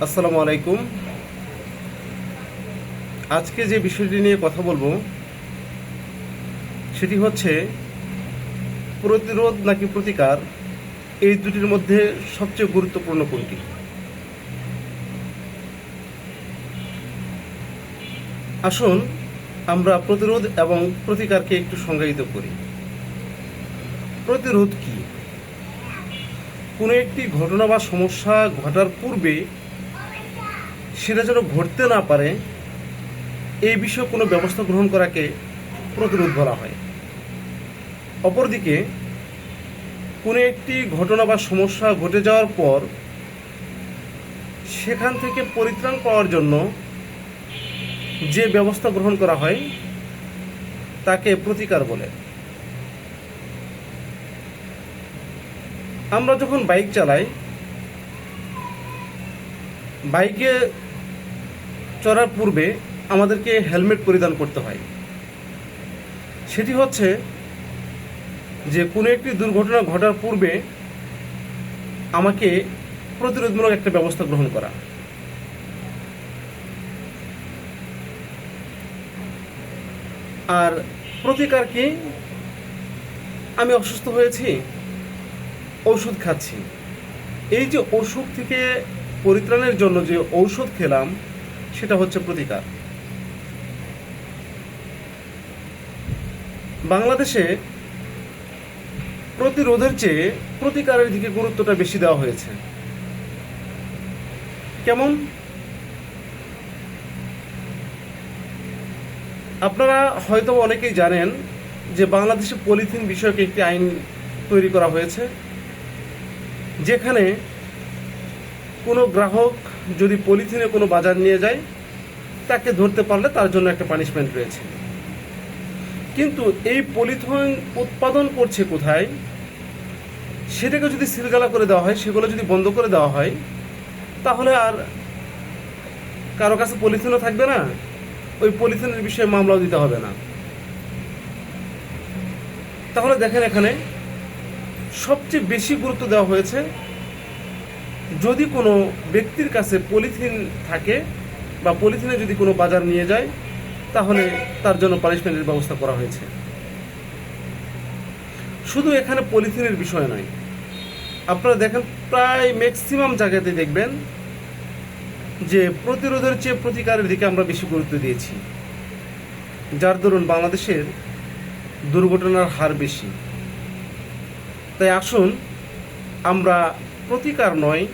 আসসালামু আলাইকুম। আজকে যে বিষয়টি নিয়ে কথা বলব, সেটি হচ্ছে প্রতিরোধ নাকি প্রতিকার, এই দুটির মধ্যে সবচেয়ে গুরুত্বপূর্ণ কোনটি? আসুন, আমরা প্রতিরোধ এবং প্রতিকারকে একটু সংজ্ঞায়িত করি। প্রতিরোধ কি? কোনো একটি ঘটনা বা সমস্যা ঘটার পূর্বে সেটা যেন ঘটতে না পারে, এই বিষয়ে কোনো ব্যবস্থা গ্রহণ করাকে প্রতিরোধ বলা হয়। অপরদিকে, কোনো একটি ঘটনা বা সমস্যা ঘটে যাওয়ার পর সেখান থেকে পরিত্রাণ পাওয়ার জন্য যে ব্যবস্থা গ্রহণ করা হয়, তাকে প্রতিকার বলে। আমরা যখন বাইক চালাই, বাইকে চড়ার পূর্বে আমাদেরকে হেলমেট পরিধান করতে হয়। সেটি হচ্ছে যে কোনো একটি দুর্ঘটনা ঘটার পূর্বে আমাকে প্রতিরোধমূলক একটা ব্যবস্থা গ্রহণ করা। আর প্রতিকার কি? আমি অসুস্থ হয়েছি, ঔষধ খাচ্ছি। এই যে অসুখ থেকে পরিত্রাণের জন্য যে ঔষধ খেলাম সেটা হচ্ছে প্রতিকার। বাংলাদেশে প্রতিরোধের চেয়ে প্রতিকারের দিকে গুরুত্বটা বেশি দেওয়া হয়েছে। কেমন? আপনারা হয়তো অনেকেই জানেন যে বাংলাদেশে পলিথিন বিষয়ক একটি আইন তৈরি করা হয়েছে, যেখানে কোনো গ্রাহক যদি পলিথিনে কোনো বাজার নিয়ে যায়, তাকে ধরতে পারলে তার জন্য একটা পানিশমেন্ট রয়েছে। কিন্তু এই পলিথিন উৎপাদন করছে কোথায়, সেটাকে যদি সিলগালা করে দেওয়া হয়, সেগুলো যদি বন্ধ করে দেওয়া হয়, তাহলে আর কারও কাছে পলিথিনও থাকবে না, ওই পলিথিনের বিষয়ে মামলাও দিতে হবে না। তাহলে দেখেন এখানে সবচেয়ে বেশি গুরুত্ব দেওয়া হয়েছে যদি কোনো ব্যক্তির কাছে পলিথিন থাকে বা পলিথিনে যদি কোনো বাজার নিয়ে যায়, তাহলে তার জন্য পানিশমেন্টের ব্যবস্থা করা হয়েছে। শুধু এখানে পলিথিনের বিষয় নয়। আপনারা দেখেন প্রায় ম্যাক্সিমাম জায়গাতে দেখবেন যে প্রতিরোধের চেয়ে প্রতিকারের দিকে আমরা বেশি গুরুত্ব দিয়েছি। যার দরুন বাংলাদেশের দুর্ঘটনার হার বেশি। তাই আসুন আমরা প্রতিকার নয়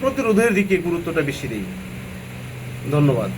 প্রতিরোধের দিকে গুরুত্বটা বেশি দিই। ধন্যবাদ।